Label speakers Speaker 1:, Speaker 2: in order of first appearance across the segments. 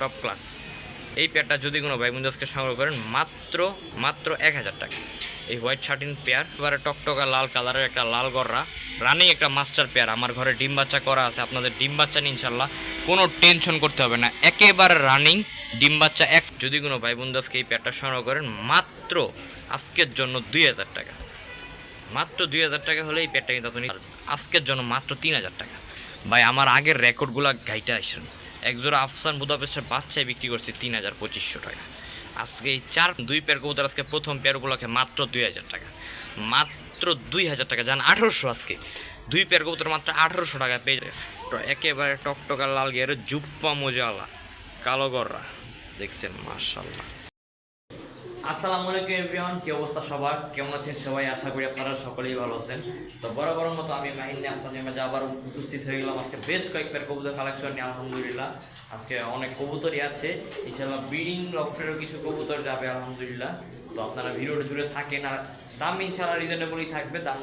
Speaker 1: Top class এই পেয়ারটা যদি কোনো ভাই বন্ধুকে সংগ্রহ করেন, মাত্র মাত্র এক হাজার টাকা। এই হোয়াইট শার্টিন পেয়ার এবারে টকটকা লাল কালারের একটা লাল গররা। রানিং একটা মাস্টার পেয়ার আমার ঘরে ডিম বাচ্চা করা আছে, আপনাদের ডিম বাচ্চা নিয়ে ইনশাল্লাহ কোনো টেনশন করতে হবে না। একেবারে রানিং ডিম বাচ্চা এক। যদি কোনো ভাই বন্ধু আজকে এই পেয়ারটা সংগ্রহ করেন, মাত্র আজকের জন্য দুই হাজার টাকা। মাত্র দুই হাজার টাকা হলে এই পেয়ারটা কিন্তু আজকের জন্য মাত্র তিন হাজার টাকা। ভাই, আমার আগের রেকর্ডগুলো গাইটা আসেন। একজোড়া আফসান বুদাপেস্টের বাচ্চায় বিক্রি করছি তিন হাজার পঁচিশশো টাকা। আজকে এই চার, দুই পেয়ার কবুতর আজকে প্রথম পেয়ার উপলক্ষে মাত্র দুই হাজার টাকা। মাত্র দুই হাজার টাকা যান আঠেরোশো আজকে। দুই পেয়ার কবুতর মাত্র আঠেরোশো টাকা পেয়ে একেবারে টকটকা লাল গিয়ে জুপ্পা মোজাওয়ালা কালো গররা। দেখছেন মার্শাল্লাহ আসসালামু আলাইকুম এভরিওয়ান, কি অবস্থা সবার? কেমন আছেন সবাই? আশা করি আপনারা সকলেই ভালো আছেন। তো বরাবর মতো আমি মাহিন্দি আপনাদের মাঝে আবার উপস্থিত হয়ে গেলাম। আজকে বেশ কয়েকবার কবুতর কালেকশন নিয়ে, আলহামদুলিল্লাহ। আজকে অনেক কবুতরই আছে। এছাড়া ব্রিডিং লফটেরও কিছু কবুতর যাবে, আলহামদুলিল্লাহ। তো আপনারা ভিডিওটা জুড়ে থাকেন। আর দাম ইনশাল্লাহ রিজনেবলই থাকবে। দাম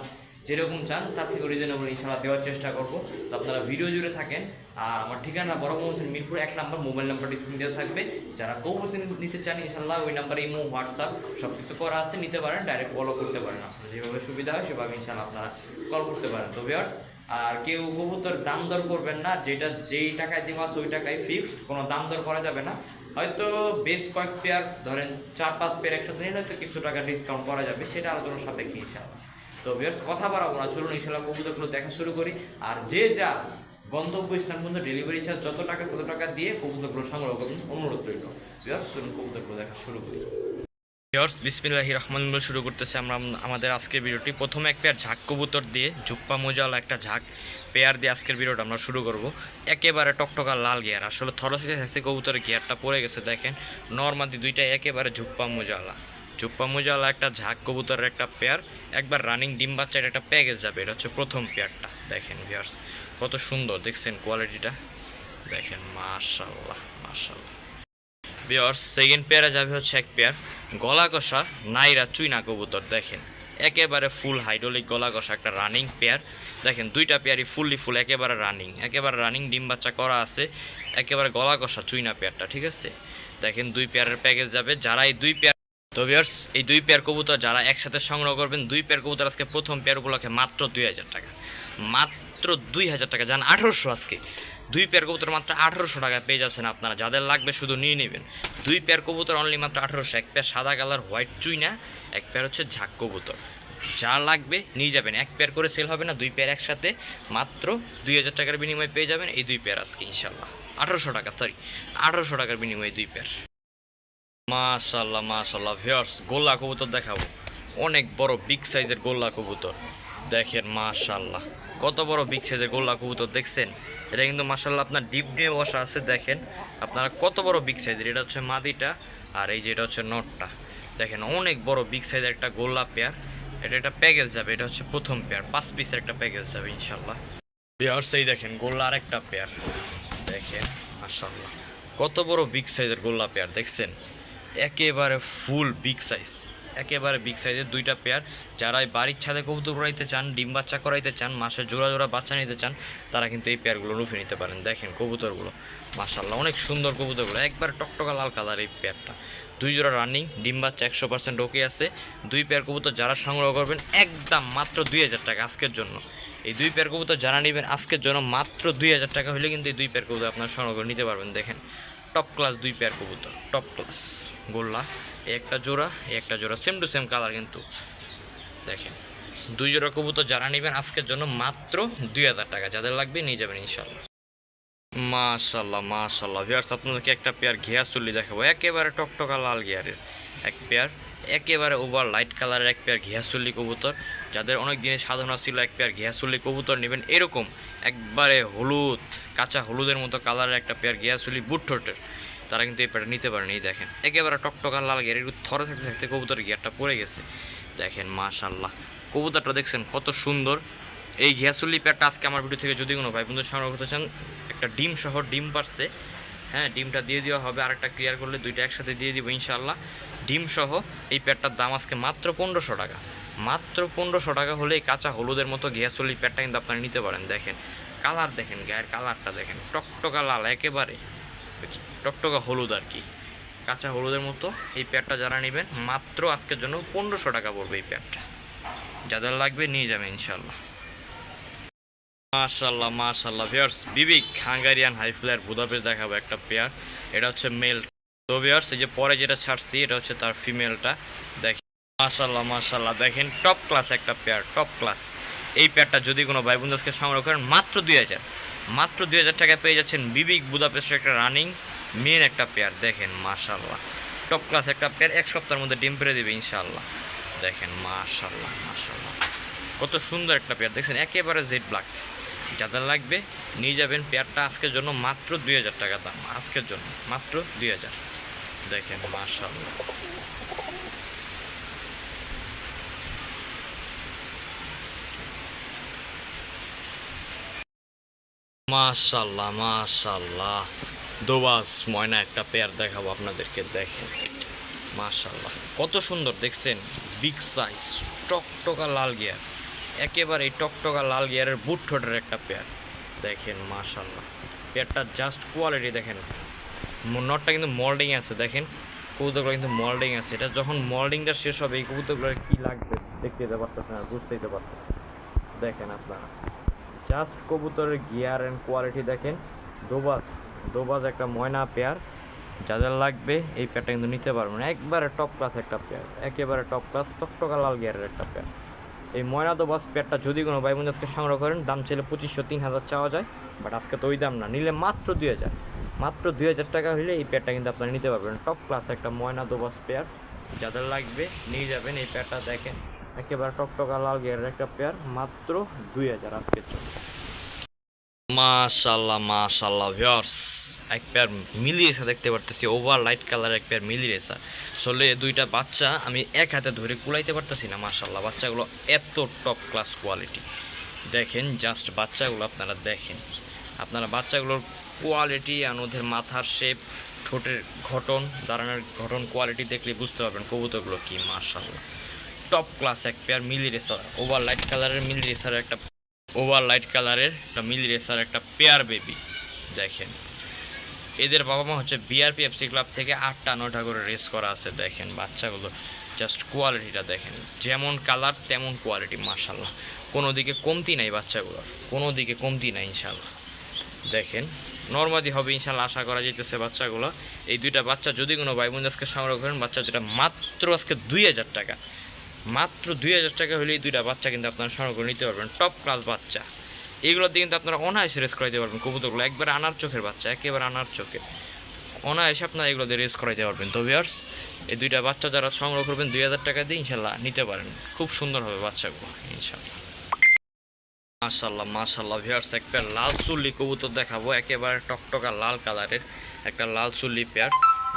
Speaker 1: যেরকম চান, তার থেকে রিজনেবল ইনশাআল্লাহ দেওয়ার চেষ্টা করব। তো আপনারা ভিডিও জুড়ে থাকেন, আর আমার ঠিকানা বড় মহসিন মিরপুর, এক নাম্বার মোবাইল নাম্বার স্ক্রিন দেওয়া থাকবে। যারা কৌবসিন নিতে চান ইনশাল্লাহ ওই নাম্বারে ইমো, হোয়াটসঅ্যাপ সব কিছু করা আছে, নিতে পারেন ডাইরেক্ট কলও করতে পারেন। আপনার যেভাবে সুবিধা হয়, সেভাবে ইনশাল্লাহ আপনারা কল করতে পারেন। তো ভিউয়ার্স আর কেউ কবুতর দাম দর করবেন না, যেটা যেই টাকায় মাস ওই টাকায় ফিক্সড কোনো দাম দর করা যাবে না। হয়তো বেশ কয়েক পেয়ার ধরেন চার পাঁচ পেয়ার একসাথে নিলে হয়তো কিছু টাকা ডিসকাউন্ট করা যাবে, সেটা আলোচনার সাপেক্ষে ইনশাল্লাহ তো ভিউয়ার্স কথা বাড়াবো না, চলুন ইনশাল্লাহ কবুতরগুলো দেখা শুরু করি। আর যে যা গন্তব্য স্থান পর্যন্ত ডেলিভারি চার্জ যত টাকা তত টাকা দিয়ে কবুতরগুলো সংগ্রহ করুন, অনুরোধ রইল। ভিউয়ার্স চলুন কবুতরগুলো দেখা শুরু করি। ভিউয়ার্স বিসমিল্লাহি রহমান শুরু করতেছি আমরা, আমাদের আজকের ভিডিওটি। প্রথমে এক পেয়ার ঝাঁক কবুতর দিয়ে, ঝুপ্পা মোজাওয়ালা একটা ঝাঁক পেয়ার দিয়ে আজকের ভিডিওটা আমরা শুরু করব। একেবারে টকটকা লাল গিয়ার আসলে থর থেকে কবুতরের গিয়ারটা পড়ে গেছে, দেখেন। নর্মাদি দুইটাই একেবারে ঝুপ্পা মোজাওয়ালা ঝুপ্পা মোজাওয়ালা একটা ঝাঁক কবুতরের একটা পেয়ার, একবার রানিং ডিম বাচ্চার একটা প্যাকেজ যাবে, এটা হচ্ছে প্রথম পেয়ারটা। দেখেন ভিউয়ার্স কত সুন্দর, দেখছেন কোয়ালিটিটা দেখেন মাশাল্লাহ মাশাল্লাহ বিয়ার্স সেকেন্ড পেয়ারে যাবে হচ্ছে এক পেয়ার গলা কষা নাইরা চুইনা কবুতর, দেখেন। একেবারে ফুল হাইড্রোলিক গলা কষা একটা রানিং পেয়ার। দেখেন, দুইটা পেয়ারই ফুললি ফুল একেবারে রানিং একেবারে রানিং ডিম বাচ্চা করা আছে, একেবারে গলা কষা চুইনা পেয়ারটা, ঠিক আছে? দেখেন, দুই পেয়ারের প্যাকেজ যাবে যারা এই দুই পেয়ার তো ভিউয়ার্স এই দুই পেয়ার কবুতর যারা একসাথে সংগ্রহ করবেন, দুই পেয়ার কবুতর আজকে প্রথম পেয়ার উপলক্ষে মাত্র দুই হাজার টাকা। মাত্র দুই হাজার টাকা যান আঠারোশো আজকে। দুই পেয়ার কবুতর মাত্র আঠারোশো টাকায় পেয়ে যাচ্ছেন আপনারা। যাদের লাগবে শুধু নিয়ে নেবেন। দুই পেয়ার কবুতর অনলি মাত্র আঠারোশো, এক পেয়ার সাদা কালার হোয়াইট চুইনা, এক পেয়ার হচ্ছে ঝাক কবুতর। যা লাগবে নিয়ে যাবেন। এক পেয়ার করে সেল হবে না, দুই পেয়ার একসাথে মাত্র দুই হাজার টাকার বিনিময়ে পেয়ে যাবেন এই দুই পেয়ার আজকে ইনশাল্লাহ আঠারোশো টাকা সরি আঠারোশো টাকার বিনিময়ে দুই পেয়ার মাশাল্লাহ মাশাল্লাহ ভিউয়ার্স গোল্লা কবুতর দেখাবো। অনেক বড় বিগ সাইজের গোল্লা কবুতর। দেখেন, মাশাল্লাহ, কত বড় বিগ সাইজের গোল্লা কবুতর দেখছেন? এটা কিন্তু মাশাল্লাহ আপনার ডিপ দিয়ে বসা আছে, দেখেন। আপনারা কত বড় বিগ সাইজের এটা হচ্ছে মাদিটা আর এই যে এটা হচ্ছে নটটা। দেখেন, অনেক বড় বিগ সাইজের একটা গোল্লা পেয়ার এটা একটা প্যাকেজ যাবে, এটা হচ্ছে প্রথম পেয়ার পাঁচ পিসের একটা প্যাকেজ যাবে, ইনশাল্লাহ। পেয়ার্স এই দেখেন, গোল্লা আর একটা পেয়ার দেখেন, মাশাল্লাহ, কত বড় বিগ সাইজের গোল্লা পেয়ার দেখছেন? একেবারে ফুল বিগ সাইজ একেবারে বিগ সাইজের দুইটা পেয়ার যারা এই বাড়ির ছাদে কবুতর করাইতে চান, ডিম বাচ্চা করাইতে চান, মাসে জোড়া জোড়া বাচ্চা নিতে চান, তারা কিন্তু এই পেয়ারগুলো রুফে নিতে পারেন। দেখেন কবুতরগুলো। মাশাল্লাহ অনেক সুন্দর কবুতরগুলো। একবার টকটকা লাল কালার এই পেয়ারটা দুই জোড়া রানিং ডিম বাচ্চা একশো পার্সেন্ট ওকে আছে। দুই পেয়ার কবুতর যারা সংগ্রহ করবেন, একদম মাত্র দুই হাজার টাকা আজকের জন্য। এই দুই পেয়ার কবুতর যারা নেবেন, আজকের জন্য মাত্র দুই হাজার টাকা হলে কিন্তু এই দুই পেয়ার কবুতর আপনার সংগ্রহ নিতে পারবেন। দেখেন টপ ক্লাস দুই পেয়ার কবুতর টপ ক্লাস গোল্লা একটা জোড়া একটা জোড়া সেম টু সেম কালার কিন্তু। দেখেন, দুই জোড়া কবুতর যারা নেবেন আজকের জন্য মাত্র দুই হাজার টাকা। যাদের লাগবে নিয়ে যাবেন ইনশাল্লাহ মাশাল্লাহ মাশাল্লাহ ভিয়ার্স আপনাদেরকে একটা পেয়ার ঘিয়া চুল্লি দেখাবো। একেবারে টকটকা লাল গিয়ারের এক পেয়ার একেবারে ওভার লাইট কালারের এক পেয়ার ঘিয়াচুল্লি কবুতর। যাদের অনেক দিনের সাধনা ছিল এক পেয়ার ঘিয়াচুল্লি কবুতর নেবেন। এরকম একবারে হলুদ, কাঁচা হলুদের মতো কালারের একটা পেয়ার ঘিয়াচুল্লি বুট ঠোঁটের। তারা কিন্তু এই পেয়ারটা নিতে পারেন, এই দেখেন। একেবারে টকটকা লাল গিয়ার একটু থরে থাকতে থাকতে কবুতর গিয়ারটা পড়ে গেছে। দেখেন মাশাল্লাহ কবুতরটা দেখছেন কত সুন্দর। এই ঘিয়াচুল্লি পেয়ারটা আজকে আমার ভিডিও থেকে যদি কোনো ভাই বন্ধু সংগ্রহ করতে চান, একটা ডিম সহ ডিম পারছে। হ্যাঁ ডিমটা দিয়ে দেওয়া হবে, আরেকটা ক্লিয়ার করলে দুইটা একসাথে দিয়ে দিব ইনশাল্লাহ ডিম সহ এই প্যাডটার দাম আজকে মাত্র পনেরোশো টাকা। মাত্র পনেরোশো টাকা হলে কাঁচা হলুদের মতো ঘিয়াচল্লি প্যাডটা কিন্তু আপনারা নিতে পারেন, দেখেন। কালার দেখেন, গায়ের কালারটা দেখেন, টকটকা লাল একেবারে। টকটকা হলুদ আর কি। কাঁচা হলুদের মতো এই প্যাডটা যারা নেবেন, মাত্র আজকের জন্য পনেরোশো টাকা পড়বে এই প্যাডটা যাদের লাগবে নিয়ে যাবে ইনশাল্লাহ মাশাল্লাহ মাশাল্লাহ ভিয়ার্স বিবিক হাঙ্গারিয়ান হাই ফ্লেয়ার বুদাপেস্ট দেখাবো একটা পেয়ার এটা হচ্ছে মেল তো ভিয়ার্স এই যে পরে যেটা ছাড়ছি, এটা হচ্ছে তার ফিমেলটা দেখেন মাশাল্লাহ মাশাল্লাহ দেখেন টপ ক্লাস একটা পেয়ার টপ ক্লাস এই পেয়ারটা যদি কোনো ভাই বন্ধুকে সংগ্রহ করেন, মাত্র দুই হাজার। মাত্র দুই হাজার টাকা পেয়ে যাচ্ছেন বিবিক বুদাপেস্টের একটা রানিং মেন একটা পেয়ার দেখেন মাশাল্লাহ টপ ক্লাস একটা পেয়ার এক সপ্তাহের মধ্যে ডিম পেরে দেবে ইনশাল্লাহ দেখেন মাশাল্লাহ মাশাল্লাহ কত সুন্দর একটা পেয়ার দেখছেন, একেবারে জেড ব্ল্যাক যাদের লাগবে নিয়ে যাবেন পেয়ারটা আজকের জন্য মাত্র দুই হাজার টাকা দাম, আজকের জন্য মাত্র দুই হাজার। দেখেন মাশাল্লাহ মাশাল্লাহ মাশাল্লাহ দোবাস, ময়না, একটা পেয়ার দেখাবো আপনাদেরকে, দেখেন। মাশাল্লাহ কত সুন্দর, দেখছেন? বিগ সাইজ, টকটকা লাল গিয়ার। একেবারে এই টকটকা লাল গিয়ারের বুট ঠোঁটের একটা পেয়ার। দেখেন মাশাল্লাহ পেয়ারটার জাস্ট কোয়ালিটি দেখেন। নটটা কিন্তু মল্ডিং আছে, দেখেন। কবুতরগুলো কিন্তু মল্ডিং আছে। এটা যখন মল্ডিংটা শেষ হবে, এই কবুতরগুলো কী লাগবে? দেখতে যেতে পারতেছে না বুঝতে দিতে পারতেছে। দেখেন আপনারা। জাস্ট কবুতরের গিয়ার অ্যান্ড কোয়ালিটি দেখেন। দোবাস দোবাস একটা ময়না পেয়ার। যাদের লাগবে, এই পেয়ারটা কিন্তু নিতে পারবেন। একবারে টপ ক্লাস একটা পেয়ার। একেবারে টপ ক্লাস টকটকা লাল গিয়ারের একটা পেয়ার। এই ময়না দোবাস পেয়ারটা যদি কোনো ভাই বোন আজকে সংগ্রহ করেন, দাম ছিল পঁচিশশো, তিন হাজার চাওয়া যায়। বাট আজকে তো ওই দাম না। নিলে মাত্র দুই হাজার। মাত্র দুই হাজার টাকা হলে এই পেয়ারটা কিন্তু আপনারা নিতে পারবেন। টপ ক্লাস একটা ময়না দোবাস পেয়ার যাদের লাগবে নিয়ে যাবেন এই পেয়ারটা দেখেন। একেবারে টকটকা লাল গিয়ারের একটা পেয়ার মাত্র দুই হাজার আজকের জন্য। মাশাল্লাহ মাশাল্লাহ ভিউয়ার্স এক পেয়ার মিলিয়েছে দেখতে পারতেছি ওভার লাইট কালার এক পেয়ার মিলিয়েছে আসলে দুইটা বাচ্চা আমি এক হাতে ধরে কুলাইতে পারতেছি না মাশাল্লাহ বাচ্চাগুলো এত টপ ক্লাস কোয়ালিটি দেখেন জাস্ট বাচ্চাগুলো আপনারা দেখেন। আপনারা বাচ্চাগুলোর কোয়ালিটি আর ওদের মাথার শেপ ঠোঁটের ঘটন দাঁড়ানোর ঘটন কোয়ালিটি দেখলে বুঝতে পারবেন কবুতরগুলো কী মাশাল্লাহ টপ ক্লাস এক pair mealy racer over light কালারের মিলি রেসার একটা ওভার লাইট কালারের একটা মিলি রেসার একটা পেয়ার বেবি দেখেন। এদের বাবা মা হচ্ছে বিআরপি এফসি ক্লাব থেকে আটটা নটা করে রেস করা আছে, দেখেন বাচ্চাগুলো জাস্ট কোয়ালিটিটা দেখেন। যেমন কালার তেমন কোয়ালিটি মার্শাল্লাহ কোনো দিকে কমতি নাই বাচ্চাগুলোর, কোনো দিকে কমতি নাই ইনশাল্লাহ দেখেন নর্মাদি হবে ইনশাল্লাহ আশা করা যেতেছে বাচ্চাগুলো। এই দুইটা বাচ্চা যদি কোনো ভাই আজকে সংগ্রহ করেন, বাচ্চা যেটা মাত্র আজকে দুই হাজার টাকা। মাত্র দুই হাজার টাকা হলে এই দুইটা বাচ্চা কিন্তু আপনারা সংগ্রহ করে নিতে পারবেন। টপ ক্লাস বাচ্চা। এগুলো দিয়ে কিন্তু আপনারা অনায়াসে রেস করাইতে পারবেন, কবুতরগুলো একবার আনার চোখের বাচ্চা, একেবারে আনার চোখে। অনায়াসে আপনারা এগুলো দিয়ে রেস করাইতে পারবেন। তো ভিয়ার্স এই দুইটা বাচ্চা যারা সংগ্রহ করবেন দুই হাজার টাকা দিয়ে ইনশাল্লাহ নিতে পারেন। খুব সুন্দর হবে বাচ্চাগুলো, ইনশাল্লাহ। মাশাল্লাহ মাশাল্লাহ ভিয়ার্স একটা লাল চুল্লি কবুতর দেখাবো। একেবারে টকটকা লাল কালারের একটা লাল চুল্লি পেয়ার।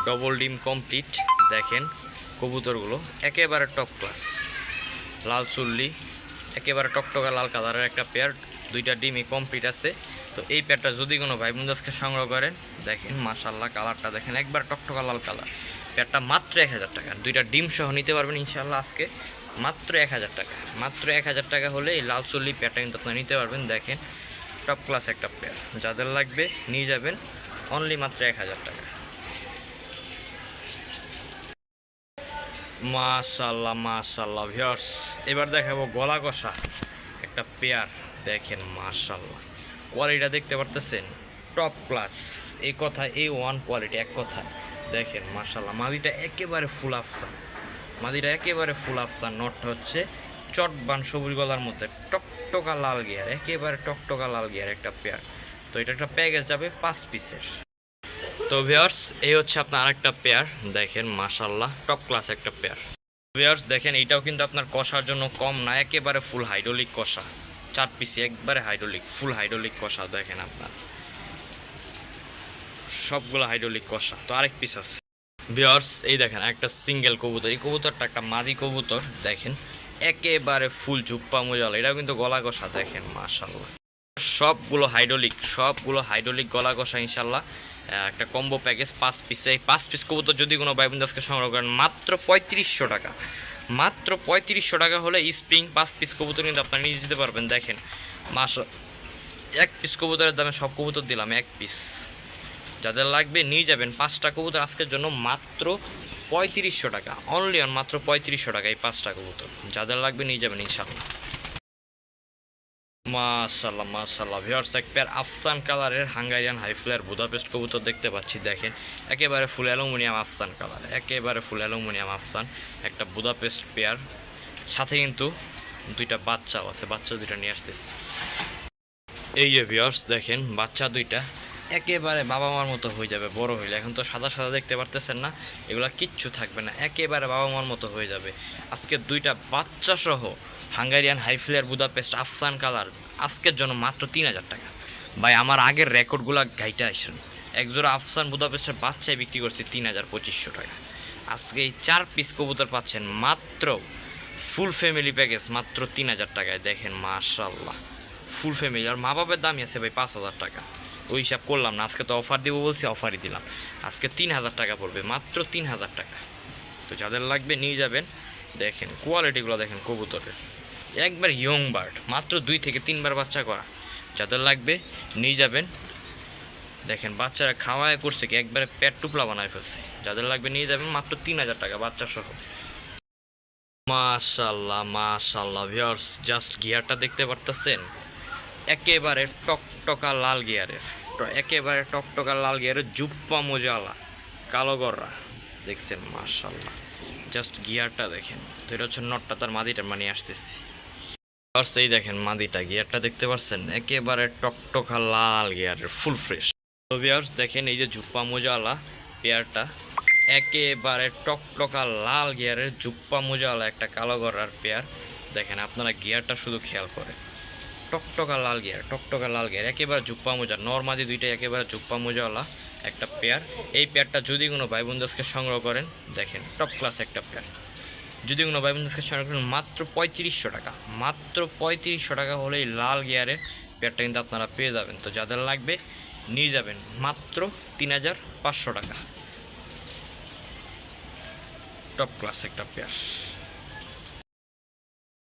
Speaker 1: ডবল ডিম কমপ্লিট দেখেন কবুতরগুলো একেবারে টপ ক্লাস লাল চুল্লি, একেবারে টকটকা লাল কালারের একটা পেয়ার। দুইটা ডিমই কমপ্লিট আছে। তো এই পেয়ারটা যদি কোনো ভাই বন্ধুকে সংগ্রহ করেন, দেখেন মাশাল্লাহ কালারটা দেখেন, একবার টকটকা লাল কালার পেয়ারটা মাত্র এক হাজার টাকা। দুইটা ডিম সহ নিতে পারবেন ইনশাল্লাহ আজকে। মাত্র এক হাজার টাকা। মাত্র এক হাজার টাকা হলে এই লাল চল্লি পেয়ারটা কিন্তু আপনারা নিতে পারবেন, দেখেন। টপ ক্লাস একটা পেয়ার যাদের লাগবে নিয়ে যাবেন অনলি মাত্র এক হাজার টাকা। মাশাল্লাহ মাশাল্লাহ ভিউয়ার্স এবার দেখাবো গলা কষা একটা পেয়ার দেখেন মাশাল্লাহ কোয়ালিটিটা দেখতে পারতেছেন? টপ ক্লাস এই কথা এই ওয়ান কোয়ালিটি এক কথা। দেখেন মাশাল্লাহ মাদিটা একেবারে ফুল আফসান। মাদিটা একেবারে ফুল আফসান। নটটা হচ্ছে চটবান সবুজ গলার মধ্যে। টকটকা লাল গিয়ার একেবারে টকটকা লাল গিয়ার একটা পেয়ার তো এটা একটা প্যাকেজ যাবে পাঁচ পিসের তো ভিউয়ার্স এই হচ্ছে আপনার আরেকটা পেয়ার দেখেন মাশাল্লাহ টপ ক্লাস একটা পেয়ার ভিউয়ার্স দেখেন, এটাও কিন্তু আপনার কষার জন্য কম না, একেবারে ফুল হাইড্রোলিক কষা। চার পিসি একবারে হাইড্রোলিক ফুল হাইড্রোলিক কষা, দেখেন আপনার। সবগুলো হাইড্রোলিক কষা। তো আরেক পিস আছে। ভিউয়ার্স এই দেখেন, একটা সিঙ্গেল কবুতর। এই কবুতরটা একটা মাদি কবুতর, দেখেন। একেবারে ফুল ঝুপ্পা মোজাল। এটাও কিন্তু গলা কষা, দেখেন মাশাল্লাহ সবগুলো হাইড্রোলিক সবগুলো হাইড্রোলিক গলা কষা ইনশাল্লাহ একটা কম্বো প্যাকেজ পাঁচ পিস এই পাঁচ পিস কবুতর যদি কোনো বোন সংগ্রহ করেন, মাত্র পঁয়ত্রিশশো টাকা। মাত্র পঁয়ত্রিশশো টাকা হলে স্প্রিং পাঁচ পিস কবুতর কিন্তু আপনারা নিয়ে যেতে পারবেন, দেখেন। মাস, এক পিস কবুতরের দামে সব কবুতর দিলাম, এক পিস যাদের লাগবে নিয়ে যাবেন, পাঁচটা কবুতর আজকের জন্য মাত্র পঁয়ত্রিশশো টাকা। অনলি অন মাত্র পঁয়ত্রিশশো টাকা এই পাঁচটা কবুতর। যাদের লাগবে নিয়ে যাবেন ইনশাল্লাহ মাশাল্লাহ মাশাল্লাহ। ভিওর্স এক পেয়ার আফসান কালারের হাঙ্গারিয়ান হাই ফ্লেয়ার বুদাপেস্ট কবুতর দেখতে পাচ্ছি, দেখেন। একেবারে ফুল অ্যালুমিনিয়াম আফসান কালার, একেবারে ফুল অ্যালুমিনিয়াম আফসান। একটা বুদাপেস্ট পেয়ার সাথে কিন্তু দুইটা বাচ্চাও আছে, বাচ্চা দুইটা নিয়ে আসতেছি। এই যে ভিওর্স দেখেন, বাচ্চা দুইটা। একেবারে বাবা মার মতো হয়ে যাবে, বড় হইলে। এখন তো সাদা সাদা দেখতে পারতেছেন না, এগুলো কিচ্ছু থাকবে না, একেবারে বাবা মার মতো হয়ে যাবে। আজকে দুইটা বাচ্চা সহ হাঙ্গারিয়ান হাইফ্লেয়ার বুদাপেস্ট আফসান কালার, আজকের জন্য মাত্র তিন হাজার টাকা। ভাই, আমার আগের রেকর্ডগুলো গাইটা আসেন। একজোড়া আফসান বুদাপেস্টের বাচ্চায় বিক্রি করছি তিন হাজার পঁচিশশো টাকা। আজকে এই চার পিস কবুতর পাচ্ছেন মাত্র ফুল ফ্যামিলি প্যাকেজ মাত্র তিন হাজার টাকায়। দেখেন মাশাল্লাহ ফুল ফ্যামিলি আর মা বাবার দামই আছে ভাই পাঁচ হাজার টাকা। ওই হিসাব করলাম না, আজকে তো অফার দিব বলছি অফারই দিলাম। আজকে তিন হাজার টাকা পড়বে, মাত্র তিন হাজার টাকা। তো যাদের লাগবে নিয়ে যাবেন, দেখেন কোয়ালিটিগুলো দেখেন কবুতরের। একবার ইয়ং বার্ড মাত্র দুই থেকে তিনবার বাচ্চা করা। যাদের লাগবে নিয়ে যাবেন। দেখেন বাচ্চারা খাওয়ায় করছে কি, একবারে পেট টুপলা বানায় ফেলছে। যাদের লাগবে নিয়ে যাবেন, মাত্র তিন হাজার টাকা বাচ্চা সহ। মাশাল্লাহ মাশাল্লাহ ভিউয়ার্স জাস্ট গিয়ারটা দেখতে পারতেছেন? একেবারে টকটকা লাল গিয়ারের একেবারে টকটকা লাল গিয়ারের জুপ্পা মোজালা, কালো গররা। দেখছেন মাশাল্লাহ জাস্ট গিয়ারটা দেখেন। তো এটা হচ্ছে নটটা তার মাদিটা মানে আসতেছি। এই দেখেন মাদিটা, গিয়ারটা দেখতে পাচ্ছেন একেবারে টকটকা লাল গিয়ারের, ফুল ফ্রেশ। তো ভিউয়ার্স দেখেন এই যে জুপ্পা মোজালা পেয়ারটা, একেবারে টকটকা লাল গিয়ারের জুপ্পা মোজাওয়ালা একটা কালো গড়ার পেয়ার। দেখেন, আপনারা গিয়ারটা শুধু খেয়াল করেন। টকটকা লাল গিয়ার, টকটকা লাল গিয়ার, একেবারে জুপ্পা মোজা, নর্মাদি দুইটা একেবারে জুপ্পা মোজাওয়ালা একটা পেয়ার এই পেয়ারটা যদি কোনো ভাই বন্ধুকে সংগ্রহ করেন, দেখেন টপ ক্লাস একটা পেয়ার যদি কোনো ভাই বন্ধুকে সংগ্রহ করেন, মাত্র পঁয়ত্রিশশো টাকা, মাত্র পঁয়ত্রিশশো টাকা হলেই লাল গিয়ারের পেয়ারটা কিন্তু আপনারা পেয়ে যাবেন। তো যাদের লাগবে, নিয়ে যাবেন, মাত্র তিন হাজার পাঁচশো টাকা। টপ ক্লাস একটা পেয়ার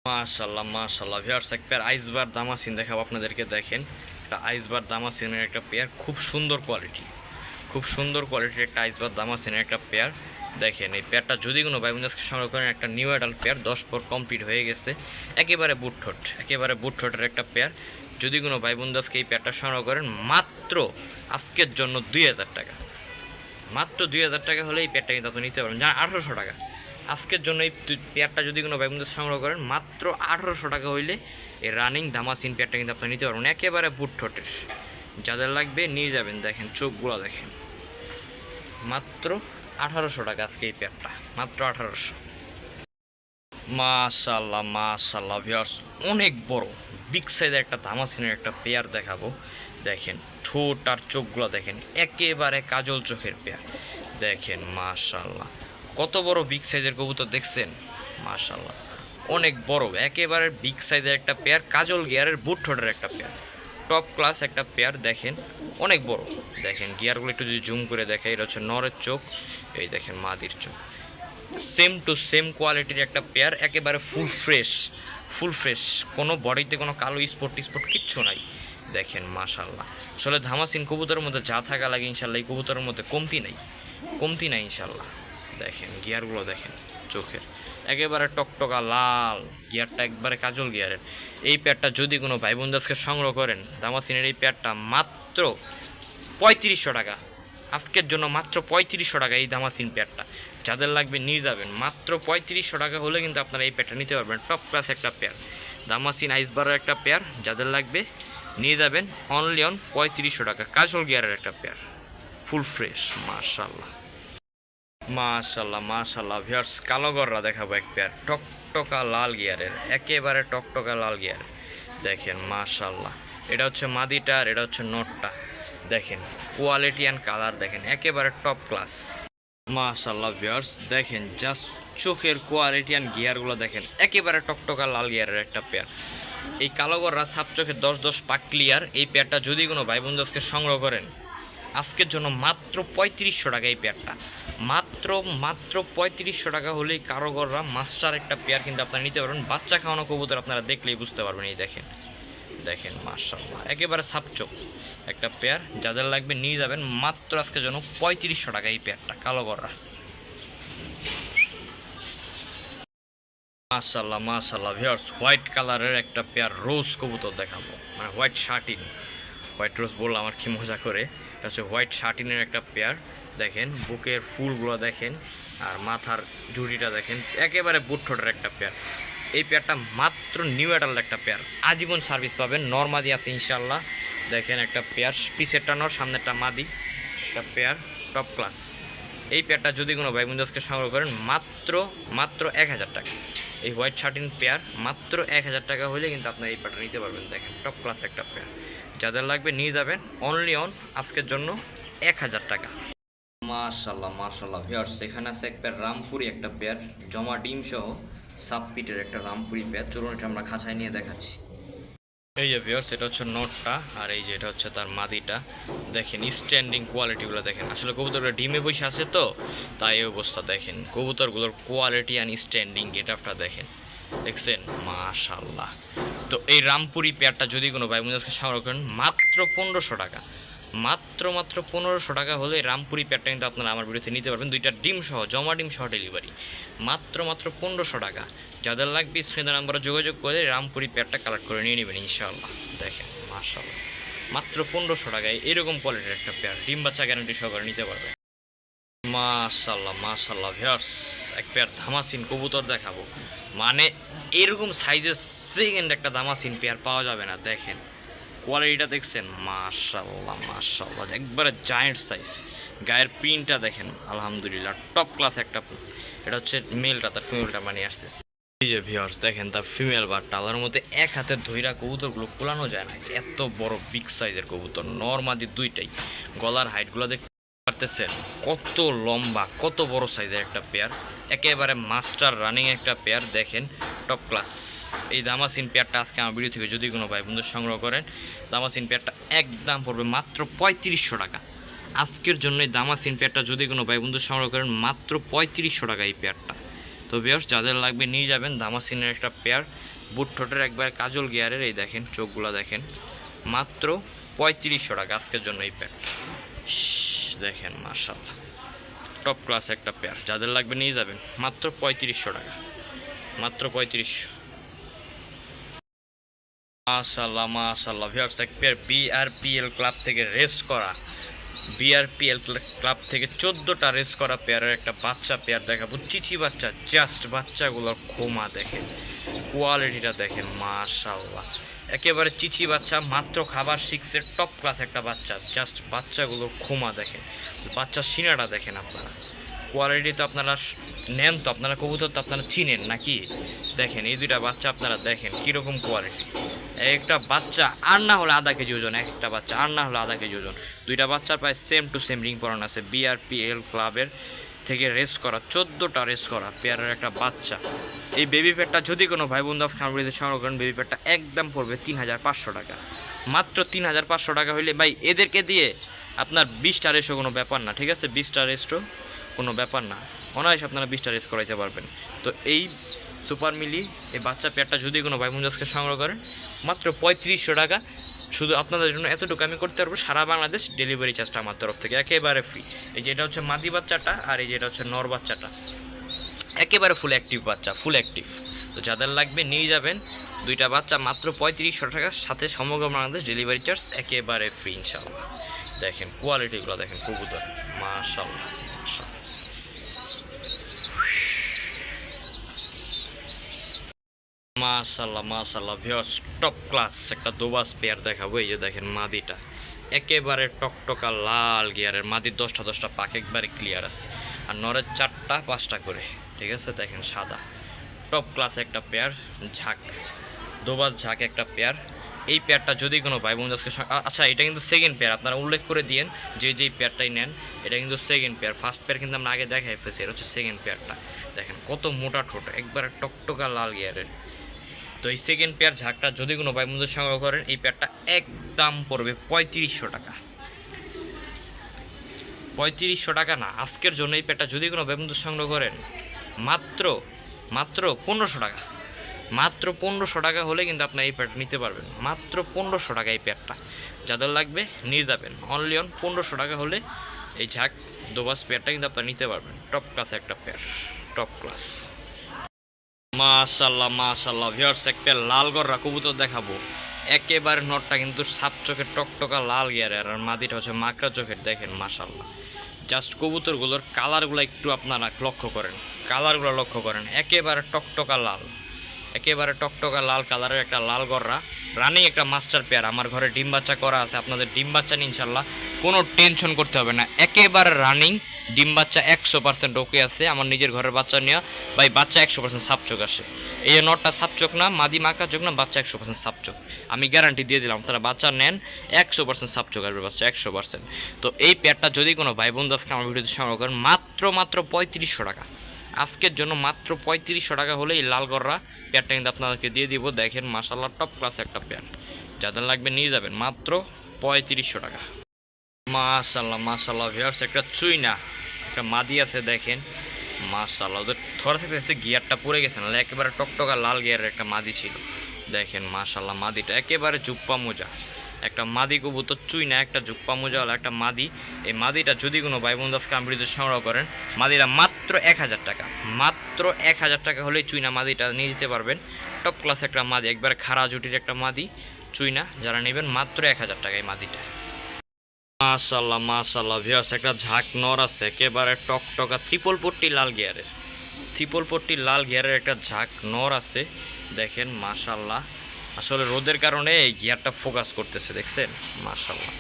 Speaker 1: মাশাল্লাহ মাশাল্লাহ ভিউয়ার্স, এক পেয়ার আইসবার দামাসিন দেখাবো, আপনাদেরকে দেখেন। একটা আইসবার দামাসিনের একটা পেয়ার খুব সুন্দর কোয়ালিটি খুব সুন্দর কোয়ালিটির একটা আইসবার দামাসিনের একটা পেয়ার দেখেন, এই পেয়ারটা যদি কোনো বাইবন্দাসকে সংগ্রহ করেন, একটা নিউ অ্যাডাল্ট পেয়ার দশ পর কমপ্লিট হয়ে গেছে। একেবারে বুটঠোট, একেবারে বুটঠোটের একটা পেয়ার যদি কোনো বাইবন্দাসকে এই পেয়ারটা সংগ্রহ করেন, মাত্র আজকের জন্য দুই হাজার টাকা। মাত্র দুই হাজার টাকা হলে এই পেয়ারটা কিন্তু আপনি নিতে পারবেন। যা আঠারোশো টাকা। আজকের জন্য এই পেয়ারটা যদি কোনো ব্যাগমন্দির সংগ্রহ করেন, মাত্র আঠারোশো টাকা হইলে এই রানিং দামাসিন পেয়ারটা কিন্তু আপনি নিতে পারবেন। একেবারে বুট যাদের লাগবে নিয়ে যাবেন, দেখেন চোখগুলো দেখেন। মাত্র আঠারোশো টাকা আজকে এই পেয়ারটা মাত্র আঠারোশো। মাশাল্লাহ মাশাল্লাহ ভিউয়ার্স অনেক বড়। বিগ সাইজের একটা ধামাসিনের একটা পেয়ার দেখাবো। দেখেন, ঠোঁট আর চোখগুলো দেখেন, একেবারে কাজল চোখের পেয়ার দেখেন মাশাল্লাহ কত বড় বিগ সাইজের কবুতর দেখছেন? মাশাল্লাহ অনেক বড়, একেবারে বিগ সাইজের একটা পেয়ার কাজল গিয়ারের বুট ঠোঁটের একটা পেয়ার টপ ক্লাস একটা পেয়ার দেখেন, অনেক বড়। দেখেন গিয়ারগুলো একটু যদি জুম করে দেখে এটা হচ্ছে নরের চোখ, এই দেখেন মাদির চোখ। সেম টু সেম কোয়ালিটির একটা পেয়ার একেবারে ফুল ফ্রেশ ফুল ফ্রেশ কোনো বডিতে কোনো কালো স্পট স্পট কিচ্ছু নাই। দেখেন মাশাল্লাহ আসলে ধামাসিন কবুতরের মধ্যে যা থাকা লাগে ইনশাল্লাহ এই কবুতরের মধ্যে কমতি নাই। কমতি নাই ইনশাল্লাহ দেখেন, গিয়ারগুলো দেখেন চোখের। একেবারে টকটকা লাল, গিয়ারটা একবারে কাজল গিয়ারের। এই পেয়ারটা যদি কোনো ভাই বন্ধুকে সংগ্রহ করেন, দামাসিনের এই পেয়ারটা মাত্র পঁয়ত্রিশশো টাকা। আজকের জন্য মাত্র পঁয়ত্রিশশো টাকা এই দামাসিন পেয়ারটা যাদের লাগবে নিয়ে যাবেন। মাত্র পঁয়ত্রিশশো টাকা হলে কিন্তু আপনারা এই পেয়ারটা নিতে পারবেন। টপ ক্লাস একটা পেয়ার দামাসিন আইসবারের একটা পেয়ার যাদের লাগবে নিয়ে যাবেন। অনলি অন পঁয়ত্রিশশো টাকা। কাজল গিয়ারের একটা পেয়ার ফুল ফ্রেশ মাশাল্লাহ মাশাল্লাহ মাশাল্লাহ ভিয়ার্স কালো গররা দেখাবো এক পেয়ার টকটকা লাল গিয়ারের একেবারে টকটকা লাল গিয়ার দেখেন, মাশাল্লাহ, এটা হচ্ছে মাদিটা আর এটা হচ্ছে নটটা। দেখেন কোয়ালিটি অ্যান্ড কালার দেখেন, একেবারে টপ ক্লাস মাশাল্লাহ ভিয়ার্স দেখেন জাস্ট চোখের কোয়ালিটি অ্যান্ড গিয়ারগুলো দেখেন, একেবারে টকটকা লাল গিয়ারের একটা পেয়ার এই কালো গররা সাপ চোখের দশ দশ পাক ক্লিয়ার এই পেয়ারটা যদি কোনো ভাই বন্ধুকে সংগ্রহ করেন আজকের জন্য মাত্র পঁয়ত্রিশশো টাকা এই পেয়ারটা মাত্র মাত্র পঁয়ত্রিশশো টাকা হলেই কারোগররা মাস্টার একটা পেয়ার কিন্তু আপনারা নিতে পারবেন। বাচ্চা খাওয়ানো কবুতর আপনারা দেখলেই বুঝতে পারবেন, এই দেখেন। দেখেন মার্শাল্লাহ একেবারে সাপচোক একটা পেয়ার যাদের লাগবে নিয়ে যাবেন, মাত্র আজকের জন্য পঁয়ত্রিশশো টাকা এই পেয়ারটা কালো গররা মাশাল্লাহ মাশাল্লাহ ভিউয়ার্স হোয়াইট কালারের একটা পেয়ার রোজ কবুতর দেখাবো। মানে হোয়াইট শার্টিন হোয়াইট রোজ বললাম আমার কি মজা করে। এটা হচ্ছে হোয়াইট শার্টিনের একটা পেয়ার, দেখেন, বুকের ফুলগুলো দেখেন, আর মাথার জুড়িটা দেখেন, একেবারে বুটঠোটের একটা পেয়ার। এই পেয়ারটা মাত্র নিউ অ্যাডাল্ট একটা পেয়ার। আজীবন সার্ভিস পাবেন, নর্মাদি আছে ইনশাল্লাহ দেখেন একটা পেয়ার, পিসেরটা নর, সামনেরটা মাদি, একটা পেয়ার টপ ক্লাস এই পেয়ারটা যদি কোনো বন্ধুকে সংগ্রহ করেন, মাত্র মাত্র এক হাজার টাকা। এই হোয়াইট শার্টিন পেয়ার মাত্র এক হাজার টাকা হলে কিন্তু আপনার এই পেয়ারটা নিতে পারবেন, দেখেন টপ ক্লাস একটা পেয়ার। যাদের লাগবে নিয়ে যাবেন অনলি অন আজকের জন্য এক হাজার টাকা। মাশাল্লাহ মাশাল্লাহ ভিউয়ার্স এখানে আছে একটা রামপুরি একটা পেয়ার জমা ডিম সহ সাবপিটের একটা রামপুরি পেয়ার। চলুন এটা আমরা খাঁচায় নিয়ে দেখাচ্ছি। এই যে ভিউয়ার্স এটা হচ্ছে নোটটা আর এই যে এটা হচ্ছে তার মাদিটা। দেখেন স্ট্যান্ডিং কোয়ালিটিগুলো দেখেন। আসলে কবুতরগুলো ডিমে বসে আছে তো তাই এই অবস্থা দেখেন। কবুতরগুলোর কোয়ালিটি অ্যান্ড স্ট্যান্ডিং গেটআপটা দেখেন। দেখছেন? মাশাল্লাহ। তো এই রামপুরি পেয়ারটা যদি কোনো ভাই মুজাজকে সংগ্রহ করেন, মাত্র পনেরোশো টাকা। মাত্র মাত্র পনেরোশো টাকা হলে রামপুরি পেয়ারটা কিন্তু আপনারা আমার বিরুদ্ধে নিতে পারবেন। দুইটা ডিম সহ, জমা ডিম সহ ডেলিভারি মাত্র মাত্র পনেরোশো টাকা। যাদের লাগবে স্ক্রিনের নাম্বারে যোগাযোগ করে রামপুরি পেয়ারটা কালেক্ট করে নিয়ে নেবেন, ইনশাআল্লাহ। দেখেন মাশাল্লাহ মাত্র পনেরোশো টাকায় এরকম কোয়ালিটির একটা পেয়ার, ডিম বাচ্চা গ্যারান্টি সহকারে নিতে পারবে মাশাল্লাহ মাশাল্লাহ ভিউয়ার্স এক পেয়ার ধামাসিন কবুতর দেখাবো। মানে এরকম সাইজের সেকেন্ড একটা ধামাসিন পেয়ার পাওয়া যাবে না, দেখেন। কোয়ালিটিটা দেখছেন? মাশাল্লাহ মাশাল্লাহ, একবারে জায়েন্ট সাইজ গায়ের প্রিন্টটা দেখেন, আলহামদুলিল্লাহ টপ ক্লাস একটা এটা হচ্ছে মেলটা তার ফিমেলটা বানিয়ে আসতেছে। এই যে ভিউয়ার্স, দেখেন তার ফিমেল বা টালার মধ্যে এক হাতে ধইরা কবুতরগুলো কোলানো যায় না। এত বড় বিগ সাইজের কবুতর, নর্মাদি দুইটাই। গলার হাইটগুলো দেখতে পারতেছেন। কত লম্বা, কত বড় সাইজের একটা পেয়ার একেবারে মাস্টার রানিং একটা পেয়ার দেখেন টপ ক্লাস এই দামাসিন পেয়ারটা আজকে আমার ভিডিও থেকে যদি কোনো ভাই বন্ধু সংগ্রহ করেন দামাসিন পেয়ারটা একদম পড়বে মাত্র পঁয়ত্রিশশো টাকা। আজকের জন্য এই দামাসিন পেয়ারটা যদি কোনো ভাই বন্ধু সংগ্রহ করেন, মাত্র পঁয়ত্রিশশো টাকা এই পেয়ারটা তো বেয়স যাদের লাগবে নিয়ে যাবেন দামাসিনের একটা পেয়ার বুট ঠোঁটের একবার কাজল গিয়ারের এই দেখেন, চোখগুলো দেখেন। মাত্র পঁয়ত্রিশশো টাকা আজকের জন্য এই পেয়ারটা দেখেন মার্শাল্লাহ টপ ক্লাস একটা পেয়ার যাদের লাগবে নিয়ে যাবেন। মাত্র পঁয়ত্রিশশো টাকা। মাত্র পঁয়ত্রিশশো। মাশাল্লাহ মাশাল্লাহ ভিউয়ার্স এক পেয়ার বিআরপিএল ক্লাব থেকে রেস করা। বিআরপিএল ক্লাব থেকে চোদ্দোটা রেস করা পেয়ারের একটা বাচ্চা পেয়ার দেখাবো। চিচি বাচ্চা জাস্ট বাচ্চাগুলোর খোমা দেখেন। কোয়ালিটিটা দেখেন মাশাল্লাহ একেবারে চিচি বাচ্চা, মাত্র খাবার শিখছে টপ ক্লাস একটা বাচ্চা। জাস্ট বাচ্চাগুলোর খোমা দেখেন। বাচ্চার সিনাটা দেখেন আপনারা। কোয়ালিটি তো আপনারা নেন তো, আপনারা কবুতর তো আপনারা চিনেন নাকি? দেখেন, এই দুইটা বাচ্চা আপনারা দেখেন, কীরকম কোয়ালিটি একটা বাচ্চা, আর না হলে আধা কেজি ওজন এক একটা বাচ্চা, আর না হলে আধা কেজি ওজন। দুইটা বাচ্চার প্রায় সেম টু সেম রিং পরানো আছে বিআরপিএল ক্লাবের থেকে রেস করা, চোদ্দোটা রেস করা পেয়ারের একটা বাচ্চা। এই বেবি প্যাডটা যদি কোনো ভাই বন্ধু খামারিতে সংগ্রহ করেন বেবি প্যাডটা একদম পড়বে তিন হাজার পাঁচশো টাকা। মাত্র তিন হাজার পাঁচশো টাকা হইলে ভাই, এদেরকে দিয়ে আপনার বিশটা রেসও কোনো ব্যাপার না, ঠিক আছে? বিশটা রেস্টও কোনো ব্যাপার না। অনায়াসে আপনারা বিশটা রেস করাইতে পারবেন। তো এই সুপার মিলি, এই বাচ্চা পেয়ারটা যদি কোনো ভাই মুঞ্জাজকে সংগ্রহ করেন মাত্র পঁয়ত্রিশশো টাকা। শুধু আপনাদের জন্য এতটুকু আমি করতে পারব, সারা বাংলাদেশ ডেলিভারি চার্জটা আমার তরফ থেকে, একেবারে ফ্রি এই যে এটা হচ্ছে মাদি বাচ্চাটা আর এই যে এটা হচ্ছে নর বাচ্চাটা। একেবারে ফুল অ্যাক্টিভ বাচ্চা ফুল অ্যাক্টিভ তো যাদের লাগবে নিয়ে যাবেন, দুইটা বাচ্চা মাত্র পঁয়ত্রিশশো টাকার সাথে সমগ্র বাংলাদেশ ডেলিভারি চার্জ একেবারে ফ্রি ইনশাল্লাহ দেখেন কোয়ালিটিগুলো দেখেন, কবুতর মাশাল্লাহ মাশাল্লাহ মাশাল্লাহ মাশাল্লাহ ভিউয়ার্স টপ ক্লাস একটা দোবাস পেয়ার দেখাবো, এই যে দেখেন মাদিটা। একেবারে টকটকা লাল গিয়ারের মাদির দশটা দশটা পাক একবারে ক্লিয়ার আছে। আর নরের চারটা, পাঁচটা করে, ঠিক আছে? দেখেন সাদা। টপ ক্লাস একটা পেয়ার ঝাঁক, দোবাস ঝাঁক একটা পেয়ার এই পেয়ারটা যদি কোনো ভাই বন্ধুকে আচ্ছা এটা কিন্তু সেকেন্ড পেয়ার আপনারা উল্লেখ করে দিয়েন, যে যেই পেয়ারটাই নেন, এটা কিন্তু সেকেন্ড পেয়ার ফার্স্ট পেয়ার কিন্তু আমরা আগে দেখাই ফেলছি এটা হচ্ছে সেকেন্ড পেয়ারটা দেখেন কত মোটা ঠোঁট, একবারে টকটকা লাল গিয়ারের তো এই সেকেন্ড পেয়ার ঝাঁকটা যদি কোনো ভাই বন্ধু সংগ্রহ করেন, এই পেয়ারটা একদম পড়বে পঁয়ত্রিশশো টাকা। পঁয়ত্রিশশো টাকা না, আজকের জন্য এই পেয়ারটা যদি কোনো ভাই বন্ধু সংগ্রহ করেন, মাত্র মাত্র পনেরোশো টাকা। মাত্র পনেরোশো টাকা হলে কিন্তু আপনার এই প্যাড নিতে পারবেন। মাত্র পনেরোশো টাকা এই প্যাডটা যাদের লাগবে নিয়ে যাবেন। অনলি অন পনেরোশো টাকা হলে এই ঝাঁক, দোবাস পেয়ারটা কিন্তু আপনারা নিতে পারবেন। টপ ক্লাস একটা পেয়ার টপ ক্লাস মাশাল্লাহ মাশাল্লাহ ভিউয়ার্স একটা লাল গররা কবুতর দেখাবো। একেবারে নটটা কিন্তু সাপ চোখের টকটকা লাল গিয়ারের আর মাদিটা হচ্ছে মাকড়া চোখের, দেখেন মাশাল্লাহ জাস্ট কবুতরগুলোর কালারগুলো একটু আপনারা লক্ষ্য করেন। কালারগুলো লক্ষ্য করেন, একেবারে টকটকা লাল। একেবারে টকটকা লাল কালারের একটা লাল গররা। রানিং একটা মাস্টার পেয়ার। আমার ঘরে ডিম বাচ্চা করা আছে। আপনাদের ডিম বাচ্চা নিয়ে ইনশাল্লাহ কোনো টেনশন করতে হবে না। একেবারে রানিং। ডিম বাচ্চা একশো পার্সেন্ট ওকে আছে। আমার নিজের ঘরের বাচ্চা নিয়ে ভাই, বাচ্চা একশো পার্সেন্ট সাপচোক আসে। এই যে নটটা সাপচোক না, মাদি মাকা চোখ না, বাচ্চা একশো পার্সেন্ট সাপচোক। আমি গ্যারান্টি দিয়ে দিলাম, তারা বাচ্চা নেন, একশো পার্সেন্ট সাপচোক আসবে বাচ্চা, একশো পার্সেন্ট। তো এই পেয়ারটা যদি কোনো ভাই বন্ধু আজকে আমার ভিডিওতে সংগ্রহ করেন, মাত্র মাত্র পঁয়ত্রিশশো টাকা। আজকের জন্য মাত্র পঁয়ত্রিশশো টাকা হলে এই লাল গররা। পেয়ারটা কিন্তু আপনাদেরকে দিয়ে দিব। দেখেন মাসাল্লাহ টপ ক্লাস একটা পেয়ার। যাদের লাগবে নিয়ে যাবেন। মাত্র পঁয়ত্রিশশো টাকা। মাশাল্লাহ মাশাল্লাহ ভিউয়ার্স একটা চুই না একটা মাদি আছে, দেখেন। মাশাল্লাহ ওদের থরে থাকতে থাকতে গিয়ারটা পড়ে গেছে। না একেবারে টকটকা লাল গিয়ারের একটা মাদি ছিল। দেখেন মাশাল্লাহ মাদিটা একেবারে জুপ্পা মোজা। একটা মাদি কবুতর চুই না একটা জুপ্পা মোজাওয়ালা, একটা মাদি। এই মাদিটা যদি কোনো ভাই আজকে আমৃত সংগ্রহ করেন, মাদিটা মাত্র এক হাজার টাকা। মাত্র এক হাজার টাকা হলেই চুইনা মাদিটা নিয়ে যেতে পারবেন। টপ ক্লাস একটা মাদি, একবার খাড়া জুটির একটা মাদি, চুইনা, যারা নেবেন মাত্র এক হাজার টাকা এই মাদিটা। মাশাল্লাহ মাশাল্লাহ ভিউয়ার্স একটা ঝাঁক নর আছে, একেবারে টকটকা ত্রিপল পট্টি লাল গিয়ারের ত্রিপল পট্টি লাল গিয়ারের একটা ঝাঁক নর আছে। দেখেন মাশাল্লাহ আসলে রোদের কারণে এই গিয়ারটা ফোকাস করতেছে, দেখছেন? মাশাল্লাহ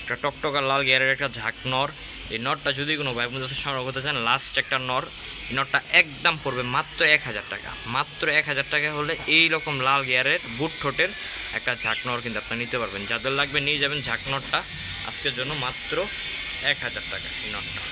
Speaker 1: একটা টকটকা লাল গিয়ারের একটা ঝাঁক নর। এই নটটা যদি কোনো ভাই বন্ধুদের সংগ্রহ করতে চান লাস্ট একটা নর, এই নটটা একদম পড়বে মাত্র এক হাজার টাকা। মাত্র এক হাজার টাকা হলে এই রকম লাল গিয়ারের বুট ঠোঁটের একটা ঝাঁক নর কিন্তু আপনি নিতে পারবেন। যাদের লাগবে নিয়ে যাবেন ঝাঁক নটটা আজকের জন্য মাত্র এক হাজার টাকা এই নটটা